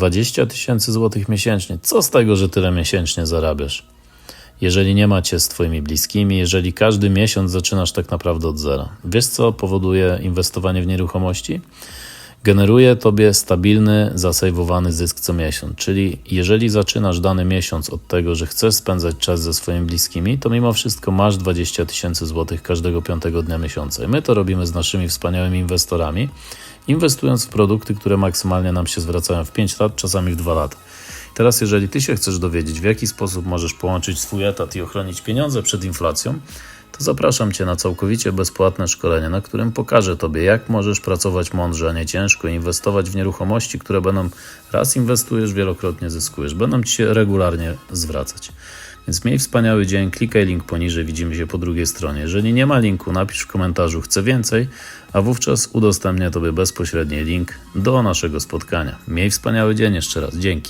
20 tysięcy złotych miesięcznie. Co z tego, że tyle miesięcznie zarabiasz? Jeżeli nie macie z Twoimi bliskimi, jeżeli każdy miesiąc zaczynasz tak naprawdę od zera. Wiesz, co powoduje inwestowanie w nieruchomości? Generuje Tobie stabilny, zasejwowany zysk co miesiąc. Czyli jeżeli zaczynasz dany miesiąc od tego, że chcesz spędzać czas ze swoimi bliskimi, to mimo wszystko masz 20 tysięcy złotych każdego piątego dnia miesiąca. I my to robimy z naszymi wspaniałymi inwestorami, inwestując w produkty, które maksymalnie nam się zwracają w 5 lat, czasami w 2 lata. Teraz, jeżeli Ty się chcesz dowiedzieć, w jaki sposób możesz połączyć swój etat i ochronić pieniądze przed inflacją, to zapraszam Cię na całkowicie bezpłatne szkolenie, na którym pokażę Tobie, jak możesz pracować mądrze, a nie ciężko, inwestować w nieruchomości, które będą raz inwestujesz, wielokrotnie zyskujesz, będą Ci się regularnie zwracać. Więc miej wspaniały dzień, klikaj link poniżej, widzimy się po drugiej stronie. Jeżeli nie ma linku, napisz w komentarzu chcę więcej, a wówczas udostępnię Tobie bezpośredni link do naszego spotkania. Miej wspaniały dzień jeszcze raz, dzięki.